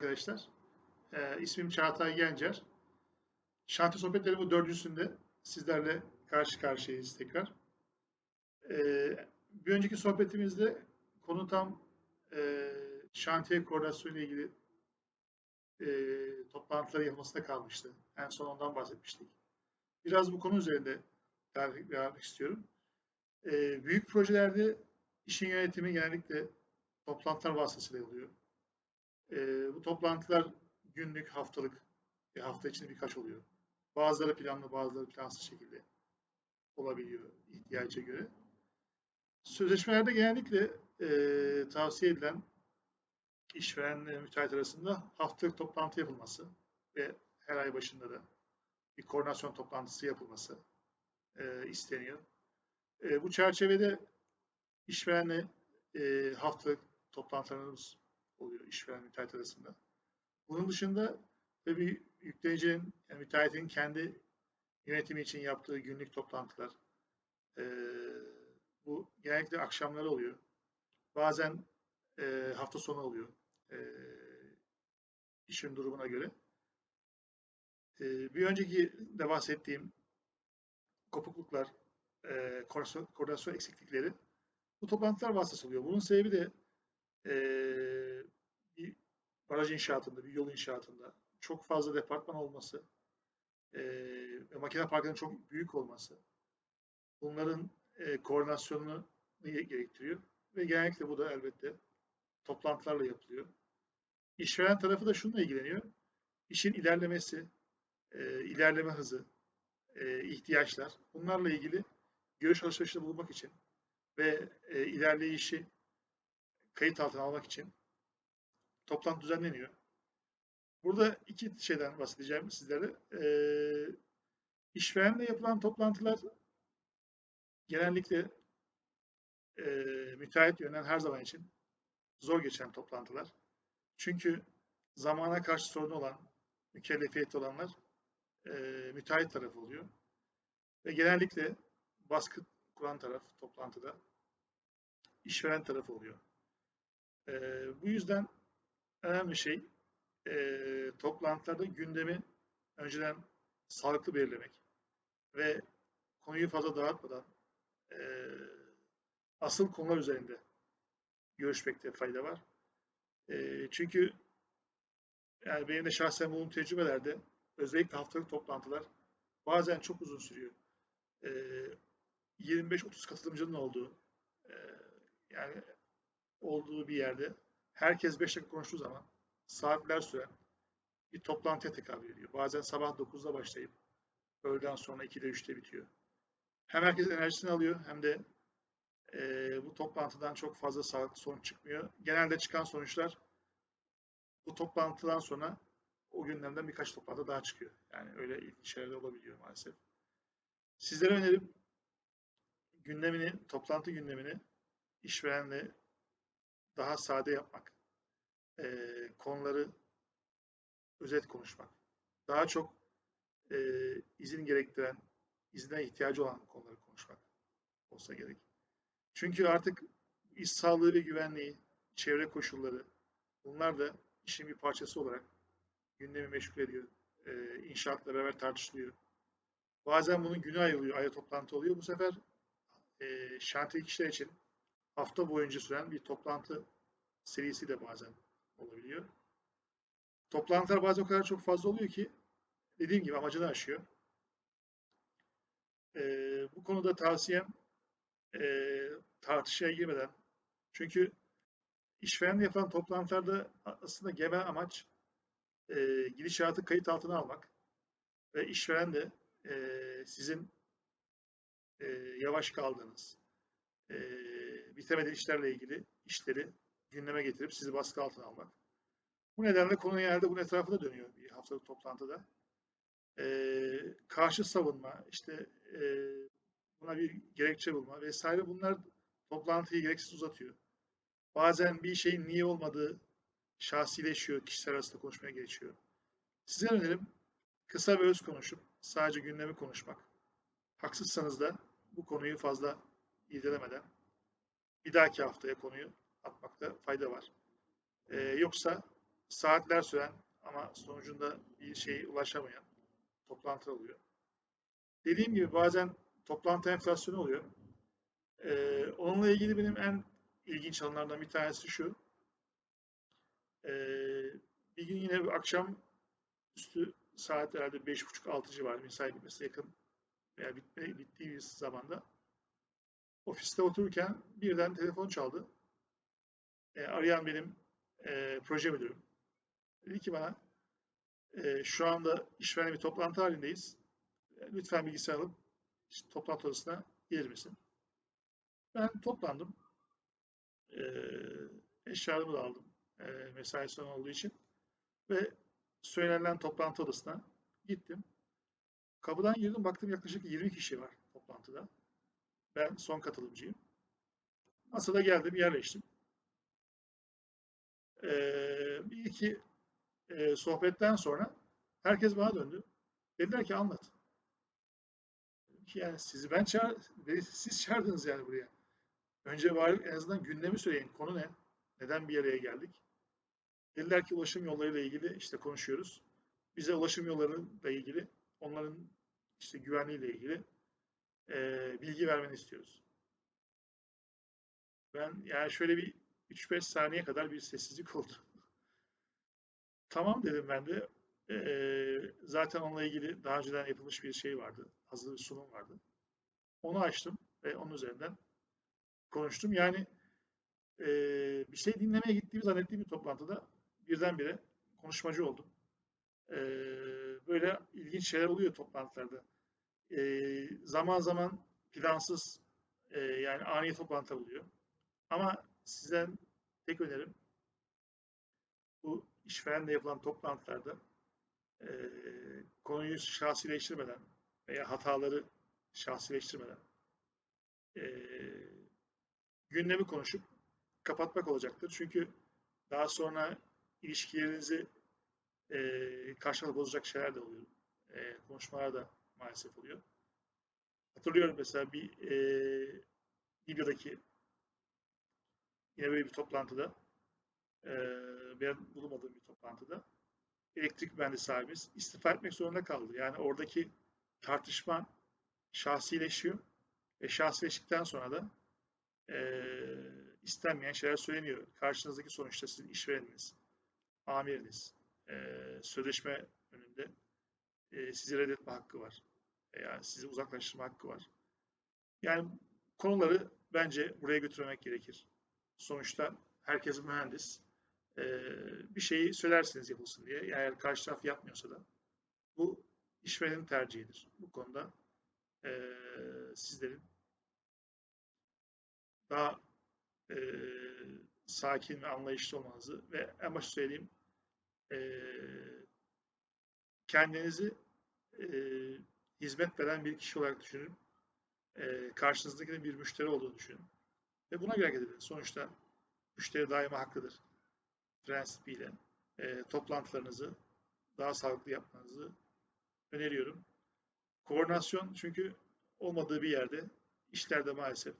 arkadaşlar. Ee, ismim Çağatay Gencer. Şantiye Sohbetleri bu dördüncüsünde sizlerle karşı karşıyayız tekrar. Ee, bir önceki sohbetimizde konu tam e, şantiye koordinasyonu ile ilgili e, toplantılar yapılmasında kalmıştı. En son ondan bahsetmiştik. Biraz bu konu üzerinde tarif vermek istiyorum. E, büyük projelerde işin yönetimi genellikle toplantılar vasıtasıyla oluyor. E, bu toplantılar günlük, haftalık, bir hafta içinde birkaç oluyor. Bazıları planlı, bazıları plansız şekilde olabiliyor ihtiyaca göre. Sözleşmelerde genellikle e, tavsiye edilen işverenle müteahhit arasında haftalık toplantı yapılması ve her ay başında da bir koordinasyon toplantısı yapılması e, isteniyor. E, bu çerçevede işverenle e, haftalık toplantılarımız oluyor işveren müteahhit arasında. Bunun dışında tabii yüklenicinin, yani müteahhitin kendi yönetimi için yaptığı günlük toplantılar, e, bu genellikle akşamları oluyor. Bazen e, hafta sonu oluyor. E, işin durumuna göre. E, bir önceki de bahsettiğim kopukluklar, e, koordinasyon, eksiklikleri bu toplantılar vasıtası oluyor. Bunun sebebi de e, baraj inşaatında, bir yol inşaatında çok fazla departman olması ve makine parkının çok büyük olması bunların e, koordinasyonunu gerektiriyor ve genellikle bu da elbette toplantılarla yapılıyor. İşveren tarafı da şununla ilgileniyor. İşin ilerlemesi, e, ilerleme hızı, e, ihtiyaçlar bunlarla ilgili görüş alışverişinde bulunmak için ve e, ilerleyişi kayıt altına almak için toplantı düzenleniyor. Burada iki şeyden bahsedeceğim sizlere. Ee, işverenle yapılan toplantılar genellikle e, müteahhit yönden her zaman için zor geçen toplantılar. Çünkü zamana karşı sorunu olan, mükellefiyeti olanlar e, müteahhit tarafı oluyor. Ve genellikle baskı kuran taraf toplantıda işveren tarafı oluyor. E, bu yüzden önemli şey e, toplantılarda gündemi önceden sağlıklı belirlemek ve konuyu fazla dağıtmadan e, asıl konular üzerinde görüşmekte fayda var. E, çünkü yani benim de şahsen bulunduğum tecrübelerde özellikle haftalık toplantılar bazen çok uzun sürüyor. E, 25-30 katılımcının olduğu e, yani olduğu bir yerde herkes 5 dakika konuştuğu zaman saatler süren bir toplantıya tekabül ediyor. Bazen sabah 9'da başlayıp öğleden sonra 2'de 3'te bitiyor. Hem herkes enerjisini alıyor hem de e, bu toplantıdan çok fazla sağlıklı sonuç çıkmıyor. Genelde çıkan sonuçlar bu toplantıdan sonra o gündemden birkaç toplantı daha çıkıyor. Yani öyle ilginç şeyler olabiliyor maalesef. Sizlere önerim gündemini, toplantı gündemini işverenle daha sade yapmak e, konuları özet konuşmak. Daha çok e, izin gerektiren, izne ihtiyacı olan konuları konuşmak olsa gerek. Çünkü artık iş sağlığı ve güvenliği, çevre koşulları bunlar da işin bir parçası olarak gündemi meşgul ediyor. E, inşaatla beraber tartışılıyor. Bazen bunun günü ayrılıyor, ayrı toplantı oluyor. Bu sefer e, şantiye kişiler için hafta boyunca süren bir toplantı serisi de bazen olabiliyor. Toplantılar bazen o kadar çok fazla oluyor ki dediğim gibi amacını aşıyor. Ee, bu konuda tavsiyem e, tartışmaya girmeden çünkü işverenle yapılan toplantılarda aslında genel amaç e, gidişatı kayıt altına almak ve işveren de e, sizin e, yavaş kaldığınız, e, bitemediği işlerle ilgili işleri gündeme getirip sizi baskı altına almak. Bu nedenle konu genelde bunun etrafında dönüyor bir haftalık toplantıda. Ee, karşı savunma, işte e, buna bir gerekçe bulma vesaire bunlar toplantıyı gereksiz uzatıyor. Bazen bir şeyin niye olmadığı şahsileşiyor, kişiler arasında konuşmaya geçiyor. Size önerim kısa ve öz konuşup sadece gündemi konuşmak. Haksızsanız da bu konuyu fazla irdelemeden bir dahaki haftaya konuyu atmakta fayda var. Ee, yoksa saatler süren ama sonucunda bir şeye ulaşamayan toplantı oluyor. Dediğim gibi bazen toplantı enflasyonu oluyor. Ee, onunla ilgili benim en ilginç alanlardan bir tanesi şu. Ee, bir gün yine bir akşam üstü saat herhalde 5.30-6 civarı mesai bitmesine yakın veya bitme, bittiği bir zamanda ofiste otururken birden telefon çaldı. E, arayan benim e, proje müdürüm. Dedi ki bana e, şu anda işverenle bir toplantı halindeyiz. E, lütfen bilgisayar alıp işte, toplantı odasına gelir misin? Ben toplandım. E, eşyalarımı da aldım. E, mesai sonu olduğu için. Ve söylenen toplantı odasına gittim. Kapıdan girdim baktım yaklaşık 20 kişi var toplantıda. Ben son katılımcıyım. Masada geldim yerleştim. Ee, bir iki e, sohbetten sonra herkes bana döndü. Dediler ki anlat. Ki yani sizi ben çağır, siz çağırdınız yani buraya. Önce bari en azından gündemi söyleyin. Konu ne? Neden bir araya geldik? Dediler ki ulaşım yollarıyla ilgili işte konuşuyoruz. Bize ulaşım yollarıyla ilgili, onların işte güvenliğiyle ilgili e, bilgi vermeni istiyoruz. Ben yani şöyle bir 3-5 saniye kadar bir sessizlik oldu. tamam dedim ben de. E, zaten onunla ilgili daha önceden yapılmış bir şey vardı. Hazır bir sunum vardı. Onu açtım ve onun üzerinden konuştum. Yani e, bir şey dinlemeye gittiğimi zannettiğim bir toplantıda birdenbire konuşmacı oldum. E, böyle ilginç şeyler oluyor toplantılarda. E, zaman zaman plansız e, yani ani toplantı oluyor. Ama sizden tek önerim bu işverenle yapılan toplantılarda e, konuyu şahsileştirmeden veya hataları şahsileştirmeden e, gündemi konuşup kapatmak olacaktır. Çünkü daha sonra ilişkilerinizi e, karşılıklı bozacak şeyler de oluyor. E, konuşmalar da maalesef oluyor. Hatırlıyorum mesela bir e, Libya'daki yine böyle bir toplantıda e, ben bulunmadığım bir toplantıda elektrik mühendisi sahibimiz istifa etmek zorunda kaldı. Yani oradaki tartışma şahsileşiyor ve şahsileştikten sonra da e, istenmeyen şeyler söyleniyor. Karşınızdaki sonuçta sizin işvereniniz, amiriniz, e, sözleşme önünde e, sizi reddetme hakkı var. Veya sizi uzaklaştırma hakkı var. Yani konuları bence buraya götürmek gerekir. Sonuçta herkes mühendis. E, bir şeyi söylersiniz yapılsın diye. Eğer karşı taraf yapmıyorsa da bu işverenin tercihidir. Bu konuda e, sizlerin daha e, sakin ve anlayışlı olmanızı ve en başta söyleyeyim e, kendinizi e, hizmet veren bir kişi olarak düşünün. E, karşınızdaki de bir müşteri olduğunu düşünün. Ve buna göre hareket. Sonuçta müşteri daima haklıdır. Prensibiyle e, toplantılarınızı daha sağlıklı yapmanızı öneriyorum. Koordinasyon çünkü olmadığı bir yerde işlerde maalesef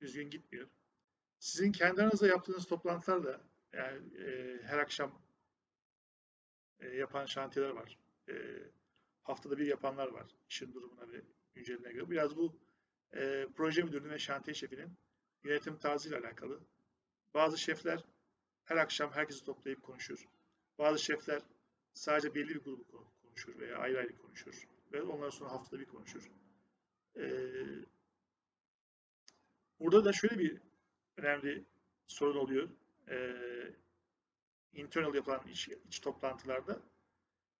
düzgün gitmiyor. Sizin kendi aranızda yaptığınız toplantılar da yani e, her akşam e, yapan şantiyeler var. E, haftada bir yapanlar var. İşin durumuna ve günceline göre. Biraz bu e, proje müdürünün ve şantiye şefinin yönetim tarzıyla alakalı. Bazı şefler her akşam herkesi toplayıp konuşur. Bazı şefler sadece belli bir grubu konuşur veya ayrı ayrı konuşur. Ve ondan sonra haftada bir konuşur. Ee, burada da şöyle bir önemli sorun oluyor. Ee, internal yapılan iç, iç toplantılarda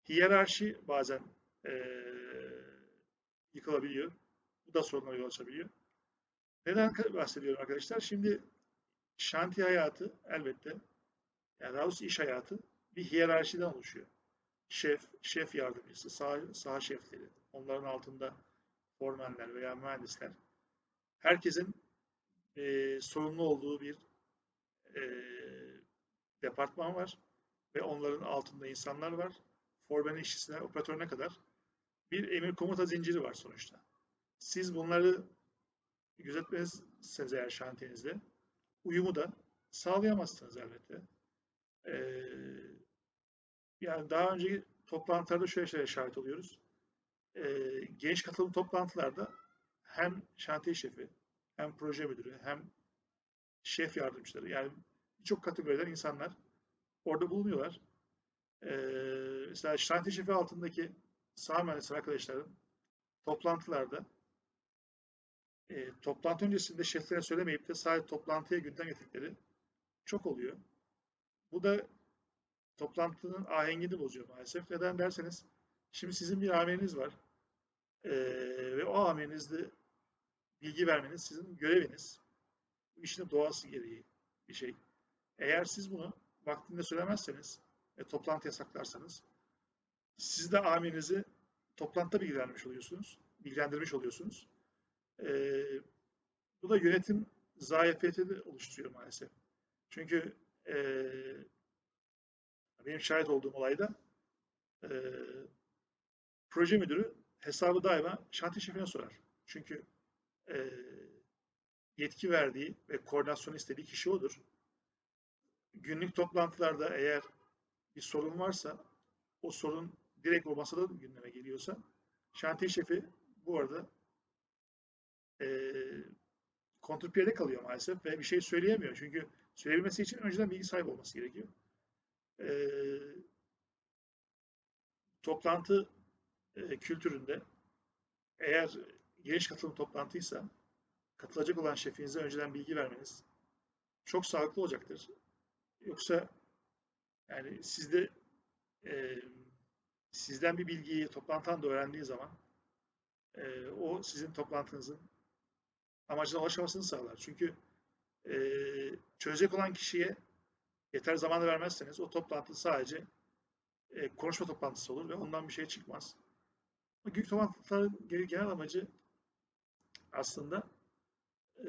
hiyerarşi bazen e, yıkılabiliyor. Bu da sorunlara yol açabiliyor. Neden bahsediyorum arkadaşlar? Şimdi şantiye hayatı elbette, yani daha doğrusu iş hayatı bir hiyerarşiden oluşuyor. Şef, şef yardımcısı, saha, saha şefleri, onların altında formenler veya mühendisler. Herkesin e, sorumlu olduğu bir e, departman var ve onların altında insanlar var. Formenin işçisine, operatörüne kadar bir emir komuta zinciri var sonuçta. Siz bunları gözetmezseniz eğer şantiyenizde uyumu da sağlayamazsınız elbette. Ee, Yani daha önce toplantılarda şöyle şeylere şahit oluyoruz. Ee, geniş katılım toplantılarda hem şantiye şefi, hem proje müdürü, hem şef yardımcıları yani birçok kategoriden insanlar orada bulunuyorlar. Ee, mesela şantiye şefi altındaki sağ mühendisler arkadaşların toplantılarda e, toplantı öncesinde şeflere söylemeyip de sadece toplantıya gündem getirdikleri çok oluyor. Bu da toplantının ahengini bozuyor maalesef. Neden derseniz şimdi sizin bir amiriniz var ee, ve o amirinizde bilgi vermeniz sizin göreviniz. Bu işin doğası gereği bir şey. Eğer siz bunu vaktinde söylemezseniz ve toplantı yasaklarsanız siz de amirinizi toplantıda bilgilendirmiş oluyorsunuz. Bilgilendirmiş oluyorsunuz. Ee, bu da yönetim zayıfiyeti de oluşturuyor maalesef. Çünkü e, benim şahit olduğum olayda e, proje müdürü hesabı daima şantiye şefine sorar. Çünkü e, yetki verdiği ve koordinasyon istediği kişi odur. Günlük toplantılarda eğer bir sorun varsa o sorun direkt o masada gündeme geliyorsa şantiye şefi bu arada e, kontrpiyede kalıyor maalesef ve bir şey söyleyemiyor. Çünkü söyleyebilmesi için önceden bilgi sahibi olması gerekiyor. E, toplantı e, kültüründe eğer geniş katılım toplantıysa katılacak olan şefinize önceden bilgi vermeniz çok sağlıklı olacaktır. Yoksa yani sizde e, sizden bir bilgiyi toplantıdan da öğrendiği zaman e, o sizin toplantınızın amacına ulaşamasını sağlar. Çünkü e, çözecek olan kişiye yeter zamanı vermezseniz o toplantı sadece e, konuşma toplantısı olur ve ondan bir şey çıkmaz. Güç toplantıların genel amacı aslında e,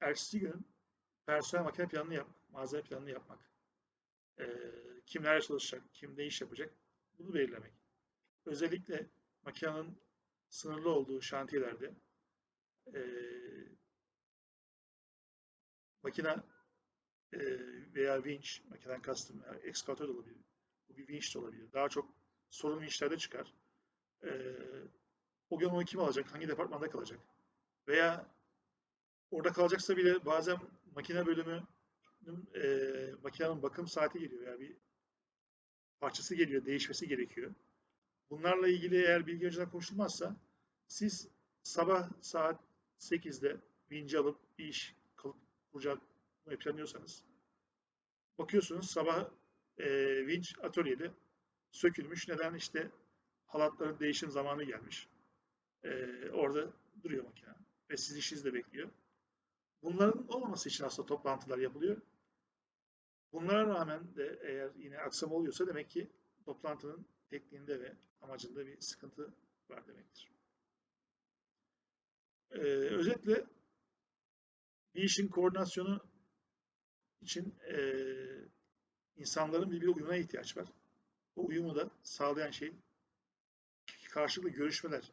ertesi günün personel makine planını yapmak, malzeme planını yapmak. E, kimler çalışacak, kim ne iş yapacak bunu belirlemek. Özellikle makinenin sınırlı olduğu şantiyelerde e, makine e, veya vinç, makineden kastım yani ekskavatör de olabilir. Bu bir vinç de olabilir. Daha çok sorun vinçlerde çıkar. E, o gün onu kim alacak, hangi departmanda kalacak? Veya orada kalacaksa bile bazen makine bölümü e, makinenin bakım saati geliyor veya bir parçası geliyor, değişmesi gerekiyor. Bunlarla ilgili eğer bilgi önceden konuşulmazsa siz sabah saat 8'de vinci alıp bir iş kalıp kuracakmayı planlıyorsanız bakıyorsunuz sabah e, vinç atölyede sökülmüş. Neden? işte halatların değişim zamanı gelmiş. E, orada duruyor makine ve siz işinizde bekliyor. Bunların olmaması için aslında toplantılar yapılıyor. Bunlara rağmen de eğer yine aksam oluyorsa demek ki toplantının tekniğinde ve amacında bir sıkıntı var demektir. Ee, özetle bir işin koordinasyonu için e, insanların birbirine uyumuna ihtiyaç var. Bu uyumu da sağlayan şey karşılıklı görüşmeler.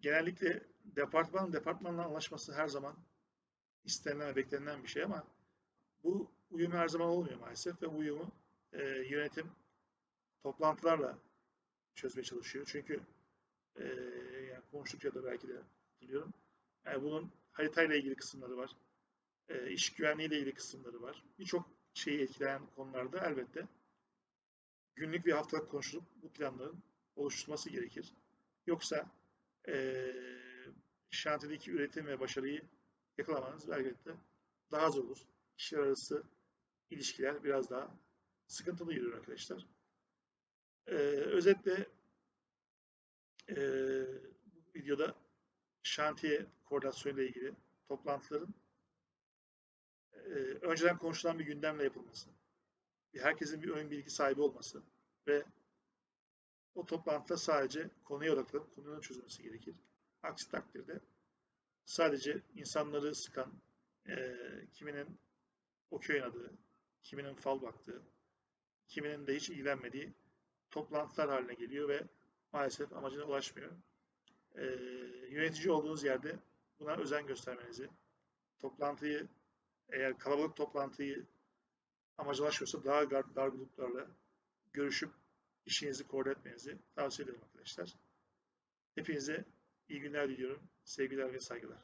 Genellikle departman departmanla anlaşması her zaman istenilen ve beklenilen bir şey ama bu uyum her zaman olmuyor maalesef ve uyumu e, yönetim toplantılarla çözmeye çalışıyor. Çünkü e, yani konuştukça da belki de hatırlıyorum. Yani bunun haritayla ilgili kısımları var. E, iş güvenliğiyle ilgili kısımları var. Birçok şeyi etkileyen konularda elbette günlük ve haftalık konuşulup bu planların oluşturulması gerekir. Yoksa e, şantiyedeki üretim ve başarıyı yakalamanız elbette daha zor olur. Kişiler arası ilişkiler biraz daha sıkıntılı yürür arkadaşlar. Ee, özetle e, bu videoda şantiye koordinasyonu ile ilgili toplantıların e, önceden konuşulan bir gündemle yapılması, herkesin bir ön bilgi sahibi olması ve o toplantıda sadece konuya odaklanıp konunun çözülmesi gerekir. Aksi takdirde sadece insanları sıkan, e, kiminin okey oynadığı, kiminin fal baktığı, kiminin de hiç ilgilenmediği toplantılar haline geliyor ve maalesef amacına ulaşmıyor. E, yönetici olduğunuz yerde buna özen göstermenizi, toplantıyı eğer kalabalık toplantıyı amacına ulaşıyorsa daha dar, dar gruplarla görüşüp işinizi koordine etmenizi tavsiye ederim arkadaşlar. Hepinize iyi günler diliyorum. Sevgiler ve saygılar.